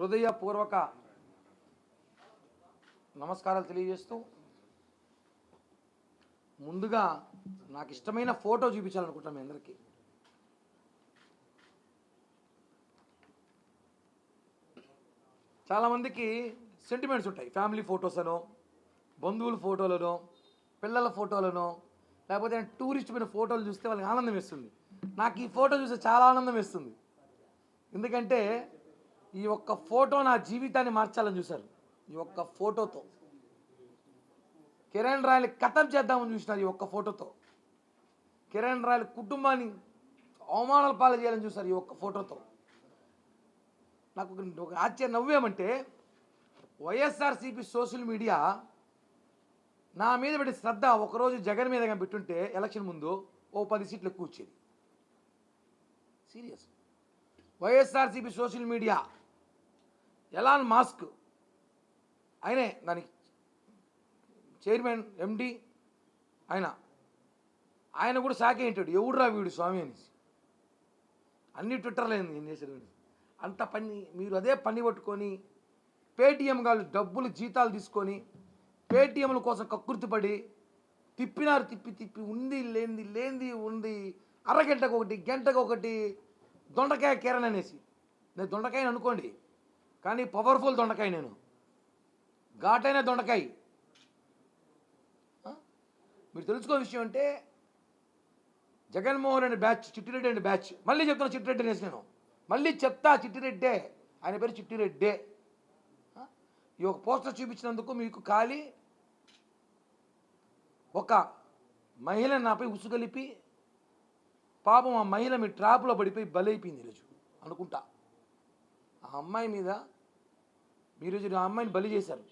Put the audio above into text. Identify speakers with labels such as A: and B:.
A: హృదయపూర్వక నమస్కారాలు తెలియజేస్తూ ముందుగా నాకు ఇష్టమైన ఫోటో చూపించాలనుకుంటాను మీ అందరికీ. చాలామందికి సెంటిమెంట్స్ ఉంటాయి. ఫ్యామిలీ ఫొటోస్ అనో బంధువుల ఫోటోలనో పిల్లల ఫోటోలనో లేకపోతే టూరిస్ట్ పోయిన ఫోటోలు చూస్తే వాళ్ళకి ఆనందం వేస్తుంది. నాకు ఈ ఫోటో చూస్తే చాలా ఆనందం వేస్తుంది. ఎందుకంటే ఈ ఒక్క ఫోటో నా జీవితాన్ని మార్చాలని చూశారు. ఈ ఒక్క ఫోటోతో. కిరణ్ రాయలు కథం చేద్దామని చూసినారు ఈ ఒక్క ఫోటోతో. కిరణ్ రాయల్ కుటుంబాన్ని అవమానాల పాలు చేయాలని చూశారు ఈ ఒక్క ఫోటోతో. నాకు ఒక- ఆశ్చర్య నవ్వేమంటే వైఎస్ఆర్సీపీ సోషల్ మీడియా నా మీద పెట్టి శ్రద్ధ ఒకరోజు జగన్ మీద పెట్టుంటే ఎలక్షన్ ముందు ఓ పది సీట్లు ఎక్కువ వచ్చేది serious. YSRCP social media Elon Musk. ఆయనే దానికి చైర్మన్ ఎండి ఆయన. ఆయన కూడా షాక్ ఏంటాడు ఎవడురా వీడు స్వామి అనేసి. అన్ని ట్విట్టర్లో ఏంది ఏం చేశాడు అంత పని మీరు అదే పని పట్టుకొని పేటీఎం వాళ్ళు డబ్బులు జీతాలు తీసుకొని పేటీఎంల కోసం కక్కుర్తిపడి తిప్పినారు తిప్పి తిప్పి ఉంది లేనిది లేనిది ఉంది అరగంటకు ఒకటి గంటకు ఒకటి దొండకాయ కిరణ్ అనేసి. నేను దొండకాయని అనుకోండి కానీ పవర్ఫుల్ దొండకాయ నేను. ఘాటైన దొండకాయ. మీరు తెలుసుకో విషయం అంటే జగన్మోహన్ రెడ్డి బ్యాచ్ చిట్టిరెడ్డి అండి బ్యాచ్. మళ్ళీ చెప్తున్నా చిట్టిరెడ్డి అనేసి నేను. మళ్ళీ చెప్తా చిట్టిరెడ్డే ఆయన పేరు చిట్టిరెడ్డే ఈ ఒక పోస్టర్ చూపించినందుకు మీకు ఖాళీ. ఒక మహిళ నాపై ఉసుగలిపి పాపం ఆ మహిళ మీ ట్రాప్లో పడిపోయి బలైపోయింది ఈరోజు అనుకుంటా. ఆ అమ్మాయి మీద మీరు ఆ అమ్మాయిని బలి చేశారు.